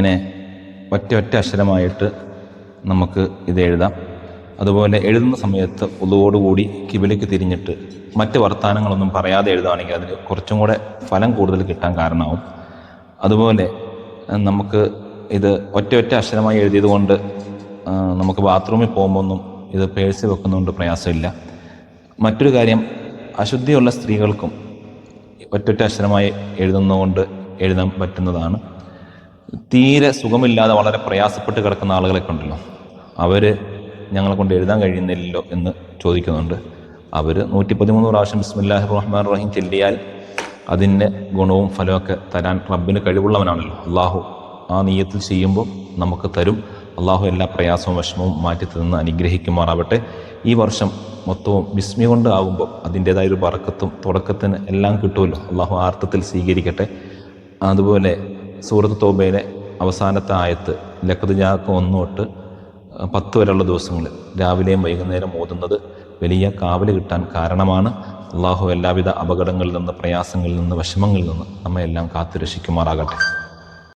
ഇങ്ങനെ ഒറ്റ ഒറ്റ അക്ഷരമായിട്ട് നമുക്ക് ഇത് എഴുതാം. അതുപോലെ എഴുതുന്ന സമയത്ത് ഒതുവോടുകൂടി കിബിലേക്ക് തിരിഞ്ഞിട്ട് മറ്റ് വർത്തമാനങ്ങളൊന്നും പറയാതെ എഴുതുകയാണെങ്കിൽ അതിന് കുറച്ചും കൂടെ ഫലം കൂടുതൽ കിട്ടാൻ കാരണമാവും. അതുപോലെ നമുക്ക് ഇത് ഒറ്റ ഒറ്റ അക്ഷരമായി എഴുതിയത് കൊണ്ട് നമുക്ക് ബാത്റൂമിൽ പോകുമ്പോഴൊന്നും ഇത് പേഴ്സിൽ വെക്കുന്നതുകൊണ്ട് പ്രയാസമില്ല. മറ്റൊരു കാര്യം അശുദ്ധിയുള്ള സ്ത്രീകൾക്കും ഒറ്റൊറ്റ അക്ഷരമായി എഴുതുന്നതുകൊണ്ട് എഴുതാൻ പറ്റുന്നതാണ്. തീരെ സുഖമില്ലാതെ വളരെ പ്രയാസപ്പെട്ട് കിടക്കുന്ന ആളുകളെ കണ്ടല്ലോ. അവർ ഞങ്ങളെ കൊണ്ട് എഴുതാൻ കഴിയുന്നില്ലല്ലോ എന്ന് ചോദിക്കുന്നുണ്ട്. അവർ നൂറ്റി പതിമൂന്ന് പ്രാവശ്യം ബിസ്മില്ലാഹി റഹ്മാൻ റഹീം ചെല്ലിയാൽ അതിന്റെ ഗുണവും ഫലമൊക്കെ തരാൻ റബ്ബിന് കഴിവുള്ളവനാണല്ലോ. അള്ളാഹു ആ നീയത്തിൽ ചെയ്യുമ്പോൾ നമുക്ക് തരും. അള്ളാഹു എല്ലാ പ്രയാസവും വിഷമവും മാറ്റി തന്ന് അനുഗ്രഹിക്കുമാറാവട്ടെ. ഈ വർഷം മൊത്തവും ബിസ്മി കൊണ്ട് അതിന്റേതായ ഒരു പറക്കത്തും തുടക്കത്തിന് എല്ലാം കിട്ടുമല്ലോ. അള്ളാഹു ആർത്ഥത്തിൽ സ്വീകരിക്കട്ടെ. അതുപോലെ സൂറത്ത് തോബയിലെ അവസാനത്തെ ആയത്ത് ലക്കത് ജാക്ക് ഒന്ന് തൊട്ട് പത്ത് വരെയുള്ള ദിവസങ്ങളിൽ രാവിലെയും വൈകുന്നേരം ഓതുന്നത് വലിയ കാവൽ കിട്ടാൻ കാരണമാണ്. അള്ളാഹു എല്ലാവിധ അപകടങ്ങളിൽ നിന്ന് പ്രയാസങ്ങളിൽ നിന്ന് വിഷമങ്ങളിൽ നിന്ന് നമ്മെ എല്ലാം കാത്തു രക്ഷിക്കുമാറാകട്ടെ